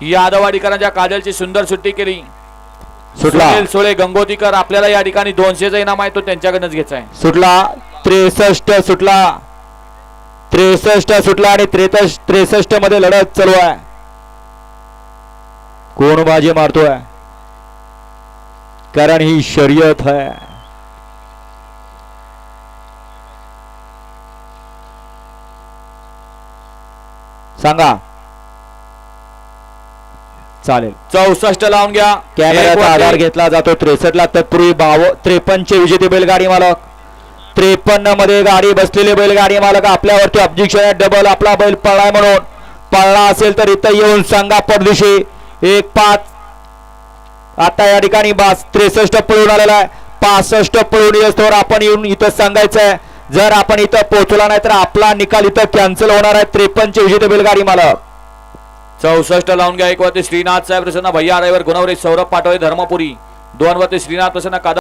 यादवाडीकरांच्या काजलची सुंदर सुट्टी केली. सुटला. सोळे गंगोतीकर आपल्याला या ठिकाणी दोनशेचा इनाम आहे तो त्यांच्याकडनंच घ्यायचा आहे. सुटला त्रेसष्ट सुटला. त्रेसष्ट सुटला आणि त्रेसष्टमध्ये लढत चालू आहे. कोण बाजी मारतोय? कारण ही शर्यत है सांगा. चालेल. चौसष्ट लावून घ्या. कॅमेऱ्याचा. आधार घेतला जातो त्रेसष्ट ला तत्पूर्वी बाव त्रेपन्नचे विजेते बैलगाडी मालक. त्रेपन्नमध्ये गाडी बसलेले बैलगाडी मालक. आपल्यावरती ऑब्जेक्शन आहे. डबल आपला बैल पळलाय म्हणून. पळला असेल तर इथं येऊन सांगा परदिशी एक पाच. आता या ठिकाणी बास त्रेसष्ट पळून आलेला आहे. पासष्ट पळून येस्तोवर आपण येऊन इथं सांगायचं आहे जर आपण इथं पोहोचला नाही तर आपला निकाल इथं कॅन्सल होणार आहे. त्रेपन्नचे विजेते बैलगाडी मालक. चौसष्ट लावून घ्या. एक वरती श्रीनाथ साहेब प्रसन्न भैया ड्रायव्हर गुणवरे सौरभ पाटोळे धर्मपुरी. दोन वरती श्रीनाथ प्रसन्न कादर